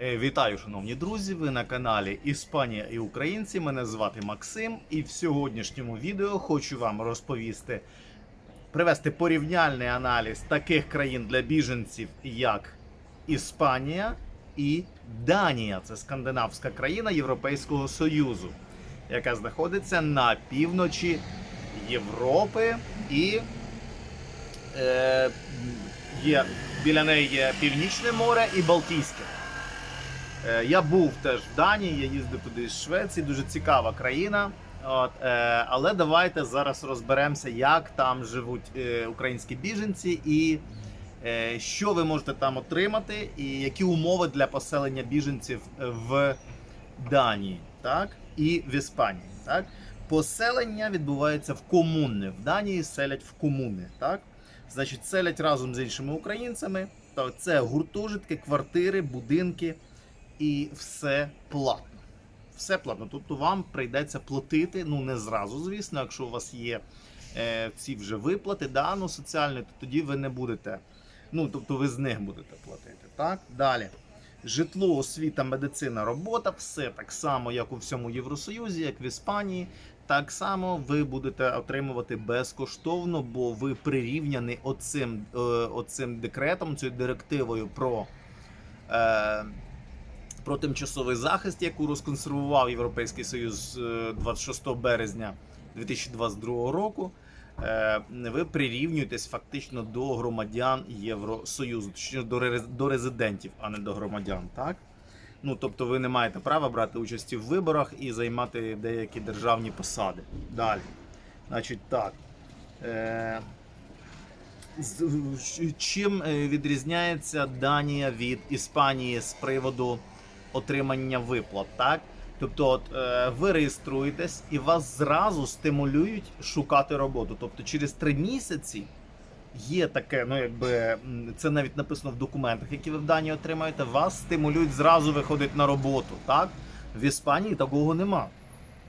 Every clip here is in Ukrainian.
Е, Вітаю, шановні друзі! Ви на каналі Іспанія і Українці. Мене звати Максим, і в сьогоднішньому відео хочу вам розповісти, привести порівняльний аналіз таких країн для біженців, як Іспанія і Данія. Це скандинавська країна Європейського Союзу, яка знаходиться на півночі Європи і е, є, біля неї є Північне море і Балтійське. Е, Я був теж в Данії, я їздив туди з Швеції, дуже цікава країна. От, е, але давайте зараз розберемося, як там живуть е, українські біженці і е, що ви можете там отримати, і які умови для поселення біженців в Данії, так і в Іспанії. Так, поселення відбувається в комуни. В Данії селять в комуни. Так, значить, селять разом з іншими українцями. То це гуртожитки, квартири, будинки і все платно. Все платно. Тобто вам прийдеться платити, ну не зразу, звісно, якщо у вас є е, ці вже виплати, да, ну, соціальні, то тоді ви не будете. Ну, тобто ви з них будете платити. Так? Далі. Житло, освіта, медицина, робота, все так само, як у всьому Євросоюзі, як в Іспанії. Так само ви будете отримувати безкоштовно, бо ви прирівняні оцим, е, оцим декретом, цією директивою про. Е, про тимчасовий захист, яку розконсервував Європейський Союз е, 26 березня 2022 року. е, Ви прирівнюєтесь фактично до громадян Євросоюзу, точніше до ре- до резидентів, а не до громадян. Так? Ну, тобто ви не маєте права брати участі в виборах і займати деякі державні посади. Далі. Значить, так. Е, Чим е, відрізняється Данія від Іспанії з приводу отримання виплат, так? Тобто, от, е, ви реєструєтесь і вас зразу стимулюють шукати роботу. Тобто, через три місяці є таке, ну якби це навіть написано в документах, які ви в Данії отримаєте, вас стимулюють зразу виходити на роботу. Так? В Іспанії такого нема.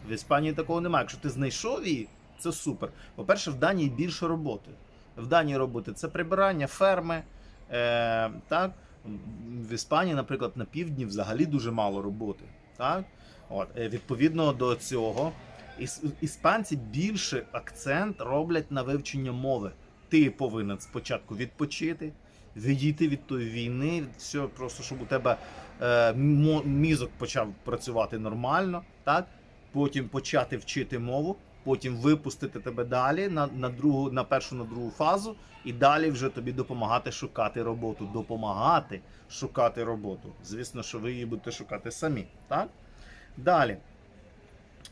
В Іспанії такого немає. Якщо ти знайшов її, це супер. По-перше, в Данії більше роботи. В Данії роботи це прибирання ферми. Е, так? В Іспанії, наприклад, на півдні взагалі дуже мало роботи. Так? От, е, відповідно до цього, іс- іспанці більше акцент роблять на вивчення мови. Ти повинен спочатку відпочити, відійти від тої війни, всього, просто щоб у тебе е, мізок почав працювати нормально, так? потім почати вчити мову, потім випустити тебе далі на, на, другу, на першу, на другу фазу, і далі вже тобі допомагати шукати роботу. Допомагати шукати роботу. Звісно, що ви її будете шукати самі. Так? Далі.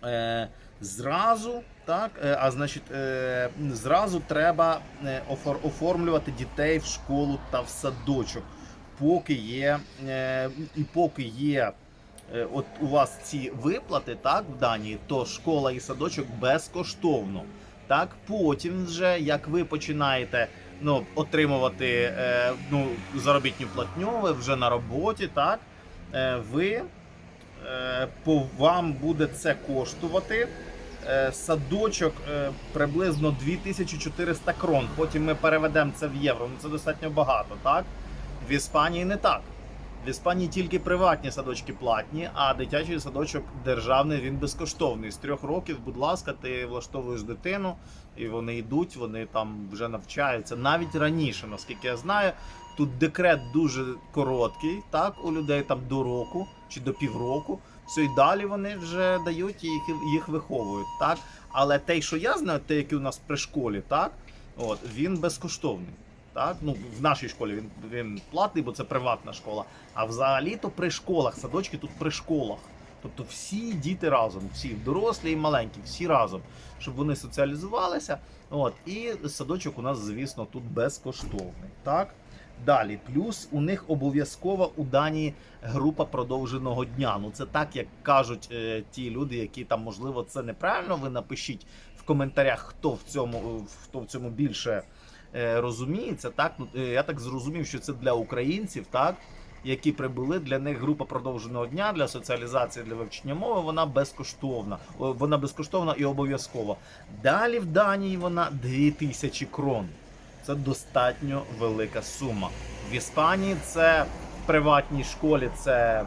Е, зразу, так, е, а значить, е, зразу треба е, офор- оформлювати дітей в школу та в садочок, поки є, е, і поки є. Е, От у вас ці виплати, так, в Данії, то школа і садочок безкоштовно. Так, потім, вже як ви починаєте ну, отримувати е, ну, заробітну платню, ви вже на роботі, так, е, ви е, по вам буде це коштувати. Е, Садочок е, приблизно 2400 крон. Потім ми переведемо це в євро. Ну це достатньо багато, так? В Іспанії не так. В Іспанії тільки приватні садочки платні, а дитячий садочок державний він безкоштовний. З трьох років, будь ласка, ти влаштовуєш дитину, і вони йдуть, вони там вже навчаються. Навіть раніше, наскільки я знаю, тут декрет дуже короткий, так, у людей там до року чи до півроку. Все, і далі вони вже дають і їх, їх виховують. Так? Але те, що я знаю, те, який у нас при школі, так, от, він безкоштовний. Так? Ну, в нашій школі він, він платний, бо це приватна школа. А взагалі-то при школах, садочки тут при школах. Тобто всі діти разом, всі дорослі і маленькі, всі разом, щоб вони соціалізувалися. От, і садочок у нас, звісно, тут безкоштовний. Так? Далі, плюс у них обов'язково у Данії група продовженого дня. Ну це так, як кажуть е, ті люди, які там, можливо, це неправильно. Ви напишіть в коментарях, хто в цьому, хто в цьому більше розуміється. Так, ну е, я так зрозумів, що це для українців, так. Які прибули для них група продовженого дня для соціалізації для вивчення мови, вона безкоштовна. Вона безкоштовна і обов'язкова. Далі в Данії вона 2000 крон. Це достатньо велика сума. В Іспанії це в приватній школі це,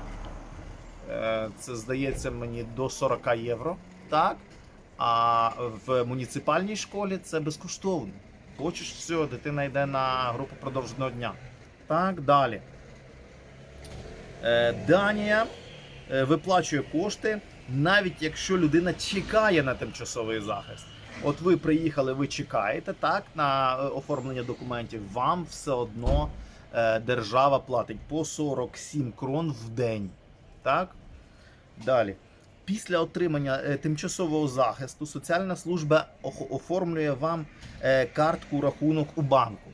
е, це здається мені до 40 євро. Так? А в муніципальній школі це безкоштовно. Хочеш все, дитина йде на групу продовженого дня. Так, далі. Е, Данія е, виплачує кошти, навіть якщо людина чекає на тимчасовий захист. От ви приїхали, ви чекаєте так на е, оформлення документів. Вам все одно держава платить по 47 крон в день. Так? Далі. Після отримання е, тимчасового захисту соціальна служба оформлює вам е, картку рахунок у банку.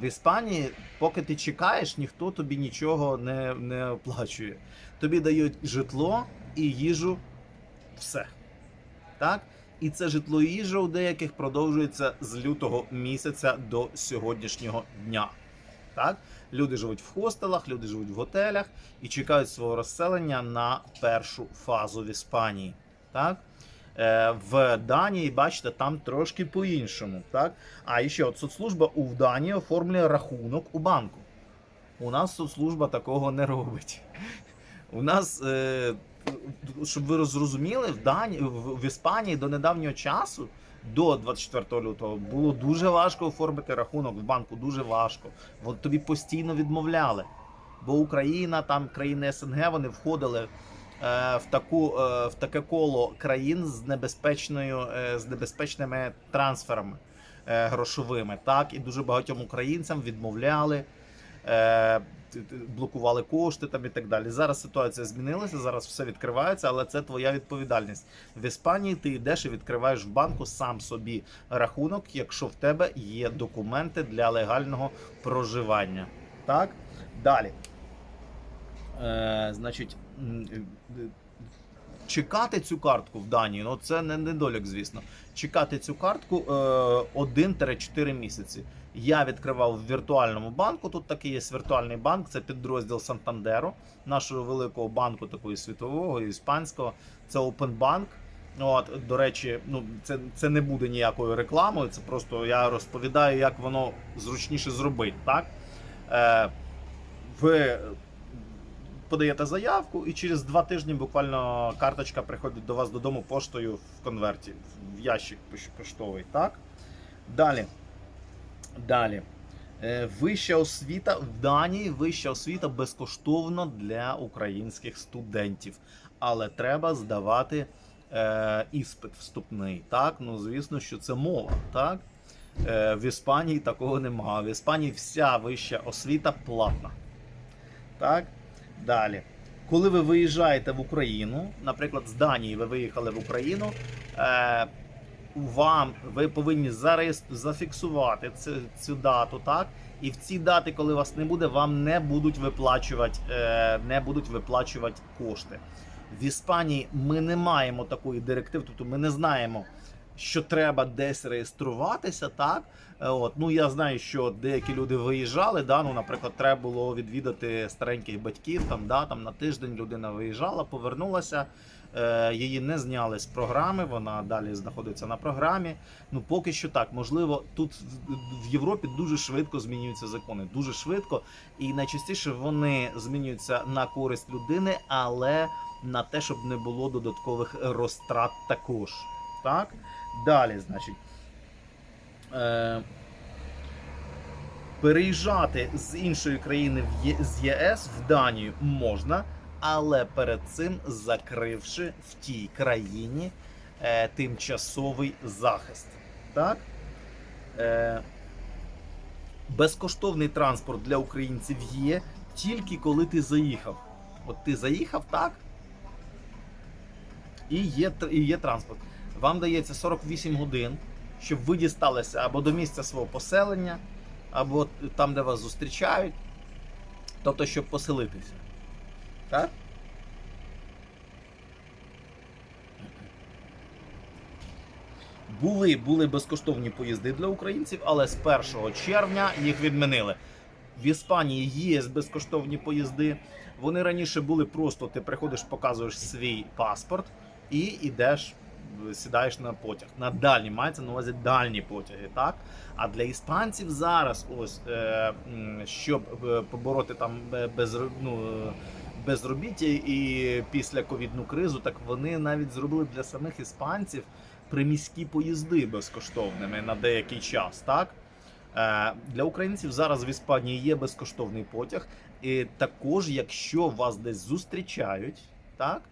В Іспанії, поки ти чекаєш, ніхто тобі нічого не, не оплачує. Тобі дають житло і їжу, все. Так? І це житло і їжа у деяких продовжується з лютого місяця до сьогоднішнього дня. Так? Люди живуть в хостелах, люди живуть в готелях і чекають свого розселення на першу фазу в Іспанії. Так? Е, в Данії, бачите, там трошки по-іншому. Так? А ще от соцслужба у Данії оформлює рахунок у банку. У нас соцслужба такого не робить. У нас, е, щоб ви зрозуміли, в Данії, в, в Іспанії до недавнього часу, до 24 лютого, було дуже важко оформити рахунок в банку. Дуже важко. От тобі постійно відмовляли. Бо Україна, там країни СНГ, вони входили е, в таку е, в таке коло країн з небезпечною е, з небезпечними трансферами е, грошовими. Так і дуже багатьом українцям відмовляли. Е, блокували кошти там і так далі. Зараз ситуація змінилася, зараз все відкривається, але це твоя відповідальність. В Іспанії ти йдеш і відкриваєш в банку сам собі рахунок, якщо в тебе є документи для легального проживання. Так? Далі. Е, значить, е, чекати цю картку в Данії, ну це не недолік, звісно. Чекати цю картку е, 1-4 місяці. Я відкривав в віртуальному банку. Тут такий є віртуальний банк, це підрозділ Сантандеру, нашого великого банку, такого світового, іспанського. Це Openbank. От, до речі, ну це, це не буде ніякою рекламою. Це просто я розповідаю, як воно зручніше зробити. Так? Е, ви подаєте заявку, і через два тижні буквально карточка приходить до вас додому поштою в конверті, в ящик поштовий. Так? Далі. Далі. Е, Вища освіта в Данії вища освіта безкоштовно для українських студентів. Але треба здавати е, іспит вступний. Так, ну звісно, що це мова. Так? Е, в Іспанії такого немає. В Іспанії вся вища освіта платна. Так? Далі. Коли ви виїжджаєте в Україну, наприклад, з Данії ви виїхали в Україну, е, вам ви повинні зареєс- зафіксувати цю, цю дату, так? І в ці дати, коли вас не буде, вам не будуть виплачувати, е, не будуть виплачувати кошти. В Іспанії ми не маємо такої директиви, тобто ми не знаємо, що треба десь реєструватися, так? Е, От, ну я знаю, що деякі люди виїжджали. Да, ну, наприклад, треба було відвідати стареньких батьків. Там, да, там на тиждень людина виїжджала, повернулася. Е, її не зняли з програми, вона далі знаходиться на програмі. Ну поки що так. Можливо, тут в- в Європі дуже швидко змінюються закони. Дуже швидко, і найчастіше вони змінюються на користь людини, але на те, щоб не було додаткових розтрат також. Так? Далі, значить. Е, переїжджати з іншої країни в Є- з ЄС в Данію можна, але перед цим закривши в тій країні е, тимчасовий захист. Так? Е, безкоштовний транспорт для українців є тільки коли ти заїхав. От ти заїхав, так? І є, і є транспорт. Вам дається 48 годин, щоб ви дісталися або до місця свого поселення, або там, де вас зустрічають. Тобто, щоб поселитися. Так? Були, були безкоштовні поїзди для українців, але з 1 червня їх відмінили. В Іспанії є безкоштовні поїзди. Вони раніше були просто: ти приходиш, показуєш свій паспорт і йдеш сідаєш на потяг. На дальні мається на увазі дальні потяги, так? А для іспанців зараз, ось е, щоб е, побороти там е, без ну, безробіття і після ковідну кризу, так вони навіть зробили для самих іспанців приміські поїзди безкоштовними на деякий час. Так для українців зараз в Іспанії є безкоштовний потяг, і також, якщо вас десь зустрічають, так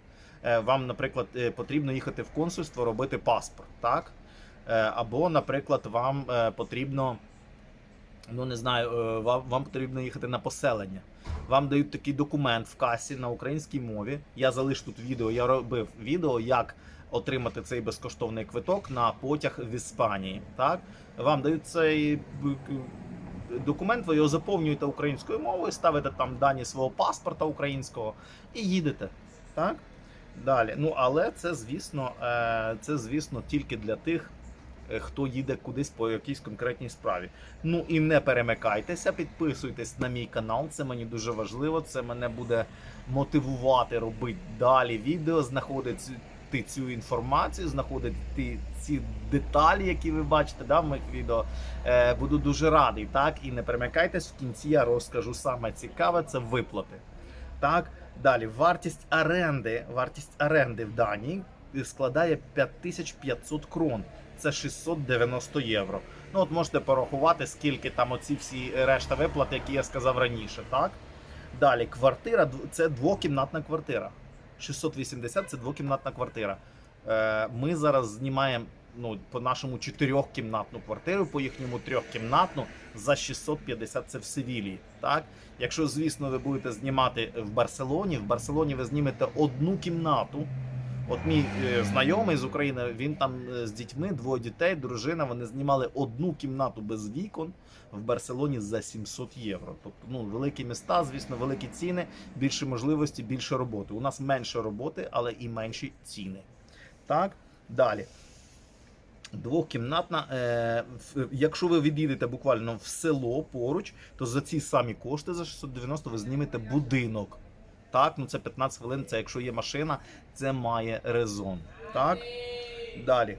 вам, наприклад, е, потрібно їхати в консульство робити паспорт, так Е, або, наприклад, вам е, потрібно. Ну, не знаю, е, вам, вам потрібно їхати на поселення. Вам дають такий документ в касі на українській мові. Я залишу тут відео. Я робив відео, як отримати цей безкоштовний квиток на потяг в Іспанії. Так, вам дають цей документ, ви його заповнюєте українською мовою, ставите там дані свого паспорта українського і їдете. Так? Далі. Ну, але це, звісно, е, це, звісно, тільки для тих, е, хто їде кудись по якійсь конкретній справі. Ну і не перемикайтеся, підписуйтесь на мій канал. Це мені дуже важливо. Це мене буде мотивувати робити далі відео, знаходити цю- інформацію, знаходити ці деталі, які ви бачите да, в моїх відео. Е, буду дуже радий. Так, і не перемикайтесь. В кінці я розкажу саме цікаве це виплати. Так, далі вартість оренди. Вартість оренди в Данії складає 5500 крон. Це 690 євро. Ну от можете порахувати, скільки там оці всі решта виплат, які я сказав раніше. Так далі, квартира це двокімнатна квартира. 680 це двокімнатна квартира. Е, ми зараз знімаємо ну, по нашому чотирьохкімнатну квартиру, по їхньому трьохкімнатну за 650 це в Севілії. Так? Якщо, звісно, ви будете знімати в Барселоні, в Барселоні ви знімете одну кімнату. От мій е, знайомий з України, він там е, з дітьми, двоє дітей, дружина. Вони знімали одну кімнату без вікон в Барселоні за 700 євро. Тобто, ну великі міста, звісно, великі ціни, більше можливості, більше роботи. У нас менше роботи, але і менші ціни. Так, далі. Двохкімнатна. Е, якщо ви від'їдете буквально в село поруч, то за ці самі кошти за 690 ви знімете будинок. Так, ну це 15 хвилин. Це якщо є машина, це має резон. Так. Далі.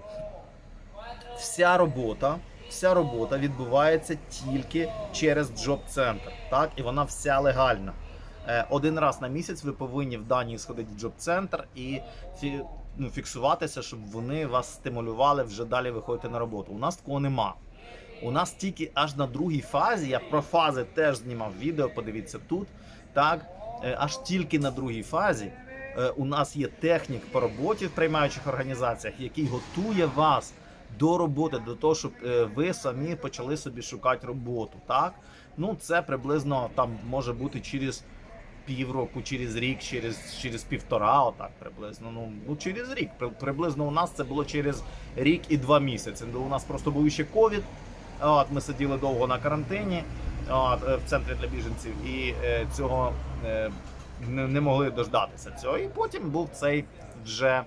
Вся робота, вся робота відбувається тільки через джоб-центр. Так, і вона вся легальна. Е, Один раз на місяць ви повинні в Данії сходити в джоб-центр і ну, фіксуватися, щоб вони вас стимулювали вже далі виходити на роботу. У нас такого нема. У нас тільки аж на другій фазі, я про фази теж знімав відео, подивіться тут. Так, Е, аж тільки на другій фазі е, у нас є технік по роботі в приймаючих організаціях, який готує вас до роботи, до того, щоб е, ви самі почали собі шукати роботу. Так, ну це приблизно там може бути через півроку, через рік, через, через півтора, отак приблизно. Ну, ну через рік. При- Приблизно у нас це було через рік і два місяці. Ну, У нас просто був ще ковід. От, ми сиділи довго на карантині от, е, в центрі для біженців, і е, цього е, не, не могли дождатися цього. І потім був цей вже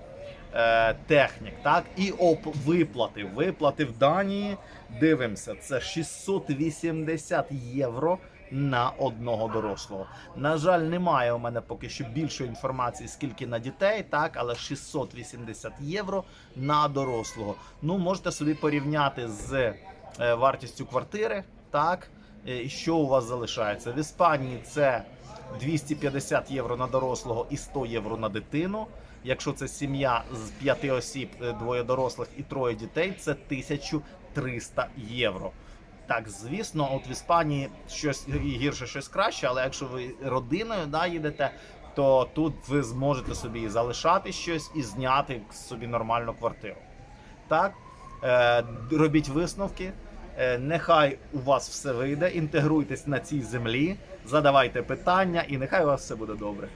е, технік. Так, і оп, виплати. Виплати в Данії. Дивимося, це 680 євро. На одного дорослого. На жаль, немає у мене поки що більшої інформації, скільки на дітей, так, але 680 євро на дорослого. Ну, можете собі порівняти з е, вартістю квартири, так, е, і що у вас залишається. В Іспанії це 250 євро на дорослого і 100 євро на дитину. Якщо це сім'я з п'яти осіб, е, двоє дорослих і троє дітей, це 1300 євро. Так, звісно, от в Іспанії щось гірше, щось краще, але якщо ви родиною да, їдете, то тут ви зможете собі залишати щось і зняти собі нормальну квартиру. Так, е, робіть висновки. Е, нехай у вас все вийде, інтегруйтесь на цій землі, задавайте питання, і нехай у вас все буде добре.